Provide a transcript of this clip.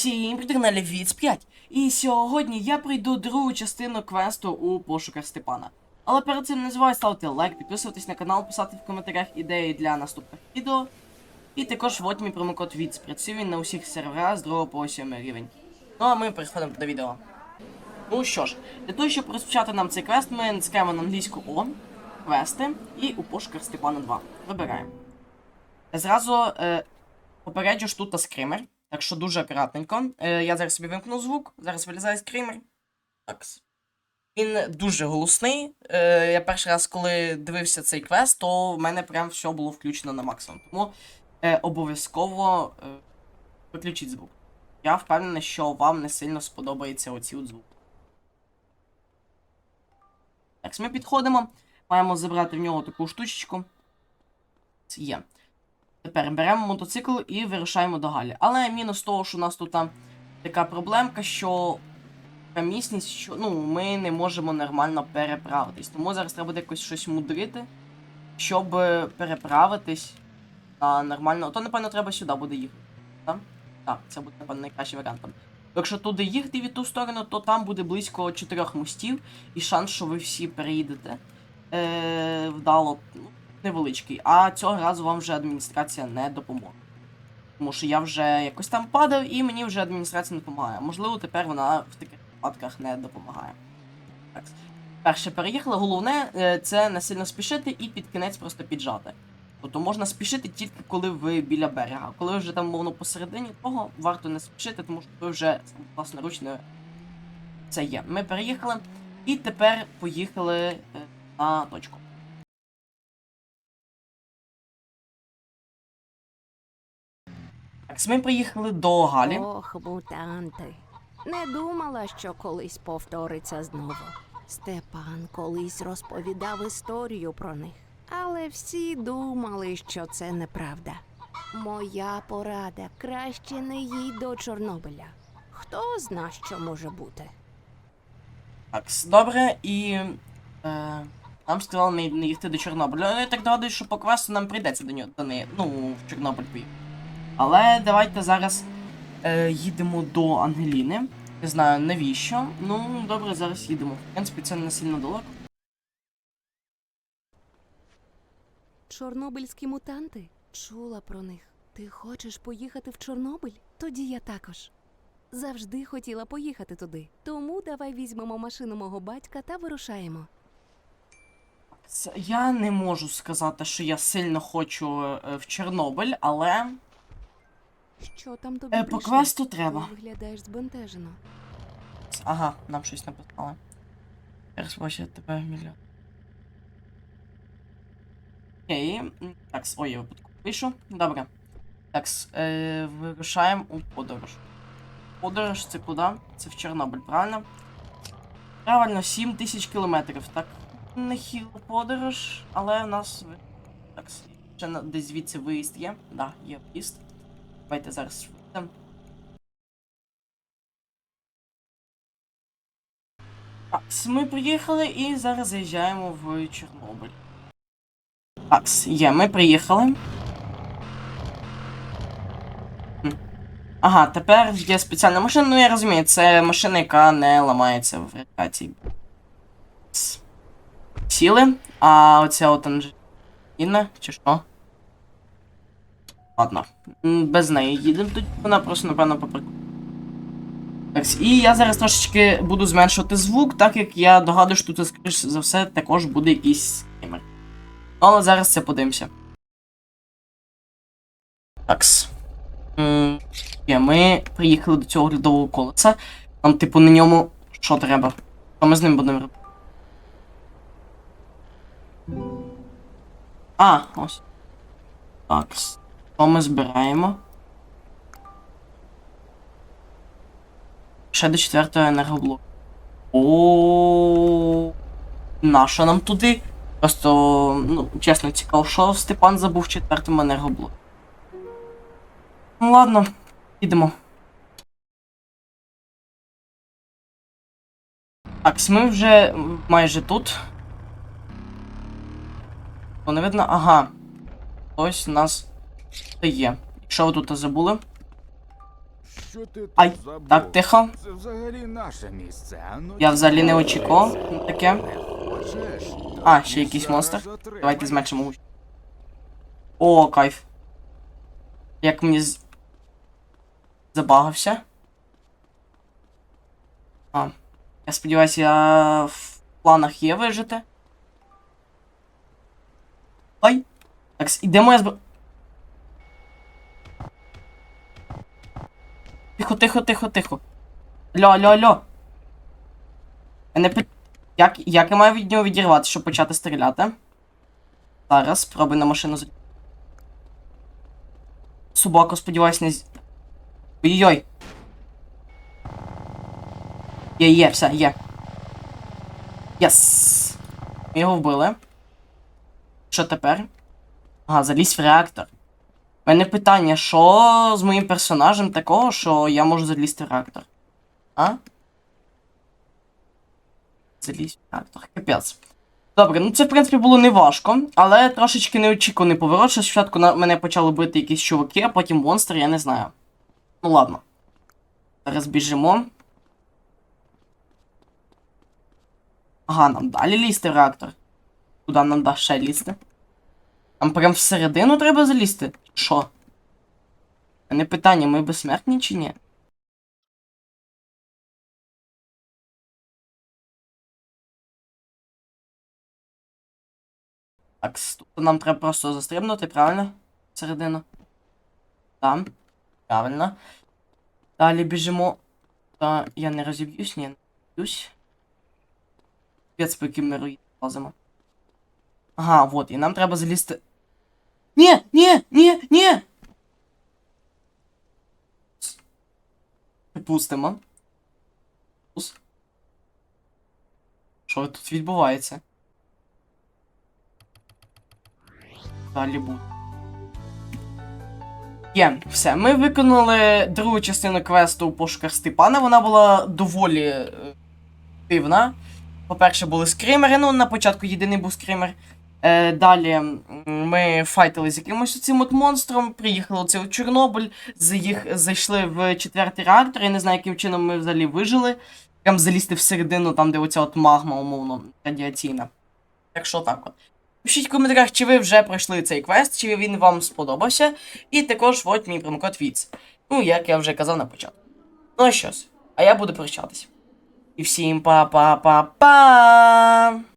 Всім привіт, на каналі Віц 5. І сьогодні я пройду другу частину квесту у пошуках Степана. Але перед цим не забувайте ставити лайк, підписуватись на канал, писати в коментарях ідеї для наступних відео. І також вводь мій промокод ВІЦ. Працює він на усіх серверах з 2 по 7 рівень. Ну а ми переходимо до відео. Ну що ж, для того, щоб розпочати нам цей квест, ми натискаємо на англійську О, квести і у пошуках Степана 2. Вибираємо. Зразу е, попереджу ж тут скример. Так що дуже акуратненько. Е, я зараз собі вимкну звук, зараз вилізає скример. Так. Він дуже голосний. Е, я перший раз, коли дивився цей квест, то в мене прям все було включено на максимум. Тому е, обов'язково е, виключіть звук. Я впевнений, що вам не сильно сподобається оці от звук. Так, ми підходимо. Маємо забрати в нього таку штучечку. Це є. Тепер беремо мотоцикл і вирушаємо до Галі. Але мінус того, що у нас тут там така проблемка, що така міцність, що ну, ми не можемо нормально переправитись. Тому зараз треба буде якось щось мудрити, щоб е, переправитись на нормально. То, напевно, треба сюди буде їхати. Так? Так, це буде, напевно, найкращим варіантом. Якщо туди їхати від ту сторону, то там буде близько чотирьох мостів, і шанс, що ви всі переїдете е, вдало. Невеличкий, а цього разу вам вже адміністрація не допоможе. Тому що я вже якось там падав, і мені вже адміністрація не допомагає. Можливо, тепер вона в таких випадках не допомагає. Так. Перше переїхали. Головне е, це не сильно спішити і під кінець просто піджати. Тобто можна спішити тільки коли ви біля берега. Коли ви вже там, мовно, посередині того, варто не спішити, тому що ви вже власноручно це є. Ми переїхали і тепер поїхали е, на точку. Ми приїхали до Галі. Ох, мутанти. Не думала, що колись повториться знову. Степан колись розповідав історію про них, але всі думали, що це неправда. Моя порада краще не їдь до Чорнобиля. Хто зна, що може бути? Так, добре, і. Е, нам сказали не, не їхати до Чорнобиля. Але я так догадуюсь, що по квесту нам прийдеться до нього до неї. Ну, в Чорнобиль поїхати. Але давайте зараз е, їдемо до Ангеліни. Не знаю навіщо. Ну, добре, зараз їдемо. В принципі, це не сильно далеко. Чорнобильські мутанти? Чула про них. Ти хочеш поїхати в Чорнобиль? Тоді я також. Завжди хотіла поїхати туди. Тому давай візьмемо машину мого батька та вирушаємо. Я не можу сказати, що я сильно хочу е, в Чорнобиль, але. Що там тобі Е, по прийшло? квесту треба. Ти виглядаєш збентежено. Ага, нам щось написали. Бачу тебе мільйон. Окей. Так, ой, я випадку вийшов. Добре. Так, е, вирушаємо у подорож. Подорож це куди? Це в Чорнобиль, правильно? Правильно, 7 тисяч кілометрів. Так, нехило подорож, але в нас. ви- Так, ще десь звідси виїзд є. Да, є виїзд. Давайте зараз вийдемо. Так, ми приїхали і зараз заїжджаємо в Чорнобиль. Так, є, ми приїхали. Ага, тепер є спеціальна машина, ну я розумію, це машина, яка не ламається в рекації. Сіли, а оця от Анжеліна, чи що? Ладно, без неї їдемо тут, вона просто, напевно, поприкує. І я зараз трошечки буду зменшувати звук, так як я догадую, що тут, скоріш за все, також буде якийсь скример. Ну, але зараз це подивимося. Такс. Ми приїхали до цього оглядового колеса. Нам, типу, на ньому що треба? Що ми з ним будемо робити? А, ось. Такс. Що ми збираємо? Ще до четвертого енергоблоку. О, нащо нам туди? Просто, ну, чесно, цікаво, що Степан забув в четвертому енергоблоку. Ну ладно, їдемо. Так, ми вже майже тут. О, не видно? Ага. Ось у нас є. Якщо ви тут забули. Що ти тут Ай, забув? так, тихо. Це взагалі наше місце. А ну, Я взагалі не очікував на таке. хочеш? А, ще якийсь монстр. Давайте зменшимо гучність. О, кайф. Як мені з... забагався. А. Я сподіваюся, я в планах є вижити. Ай! Так, с- іде моя Тихо, тихо, тихо, тихо. Алло, алло. Я не пи... Як, як я маю від нього відірвати, щоб почати стріляти? Зараз спробуй на машину з. Собаку, сподіваюсь, не з. Ой-ой. Є, є, все, є. Єс. Ми його вбили. Що тепер? Ага, залізь в реактор. Мене питання, що з моїм персонажем такого, що я можу залізти в реактор? А? Залізь в реактор. Капець. Добре, ну це в принципі було не важко, але трошечки неочікуваний поворот, що спочатку на мене почали бити якісь чуваки, а потім монстр, я не знаю. Ну ладно. Зараз біжимо. Ага, нам далі лізти в реактор. Куди нам да ще лізти? Нам прям всередину треба залізти? Що? У мене питання, ми безсмертні чи ні? Так, тут нам треба просто застрибнути, правильно? Середину. Там. Правильно. Далі біжимо. Та я не розіб'юсь, ні, не розіб'юсь. Пець, по яким ми лазимо. Ага, вот, і нам треба залізти. Ні, ні, ні, ні! Припустимо. Що тут відбувається? Далі буде. Є, все. Ми виконали другу частину квесту у пошуках Степана. Вона була доволі е, дивна. По-перше, були скримери. Ну, на початку єдиний був скример. Е, далі ми файтили з якимось цим от монстром, приїхали оце у Чорнобиль, з зайшли в четвертий реактор. Я не знаю, яким чином ми взагалі вижили. Прям залізти всередину, там, де оця от магма, умовно, радіаційна. Так що так от. Пишіть в коментарях, чи ви вже пройшли цей квест, чи він вам сподобався. І також вводь мій промокод ВІЦ. Ну, як я вже казав на початку. Ну а щось, а я буду прощатись. І всім па-па-па-па!